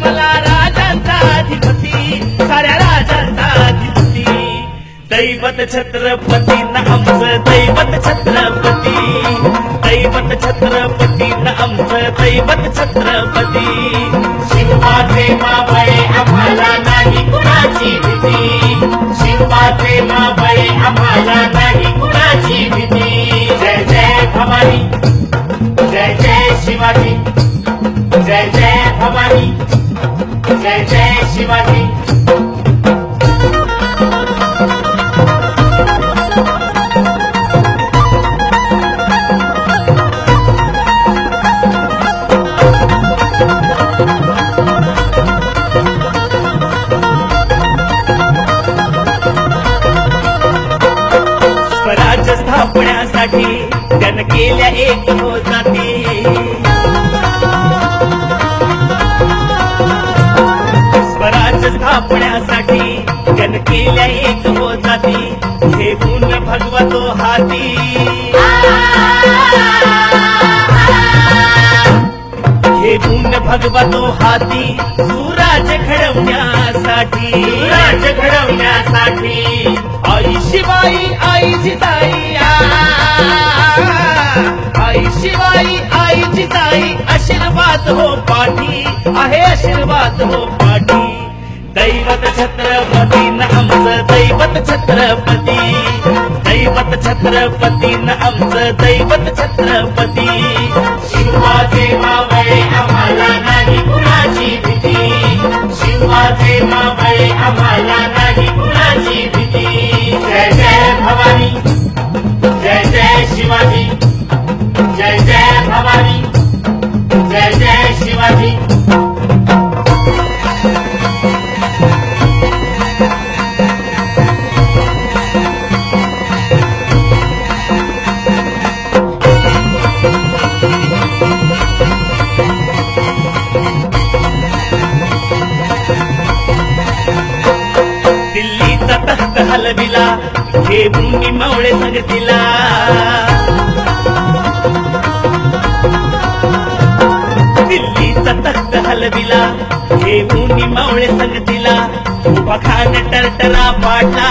मला राजांचा अधिपती साऱ्या राजांचा अधिपती. दैवत छत्रपती न आमचं दैवत छत्रपती. दैवत छत्रपती न आमचं दैवत छत्रपती. शिवाचे मावळे आम्हाला नाही कुणाची भीती. शिवाचे मावळे आम्हाला नाही कुणाची भीती. जय जय भवानी जय जय शिवाजी. जय जय शिवाजी. स्वराज्य स्थापण्यासाठी त्यानं केल्या एक हो जाती त्यानं केल्या एक भगवतो हाती. हे गुण भगवतो हाती सुराज घडवण्यासाठी. राज घडवण्यासाठी. आई शिवाई आई जिजाई दैवत छत्रपती न आमचं दैवत छत्रपती. दैवत छत्रपती न आमचं दैवत छत्रपती. शिवाचे मावळे आम्हाला नाही कुणाची भीती. शिवाचे मावळे आम्हाला नाही कुणाची भीती. जय जय भवानी जय जय शिवाजी जय जय भवानी जय जय शिवाजी. हलविला हे मुंगी मावळे सांगतीला. दिल्लीचा तख्त हलविला हे मुंगी मावळे सांगतीला. उभा खान टरटरा पाडला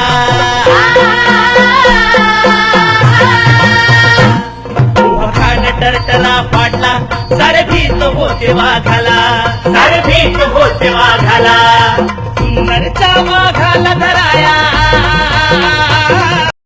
उभा खान टरटरा पाडला सारे भीत होते वाघाला. सारे भीत होते वाघाला.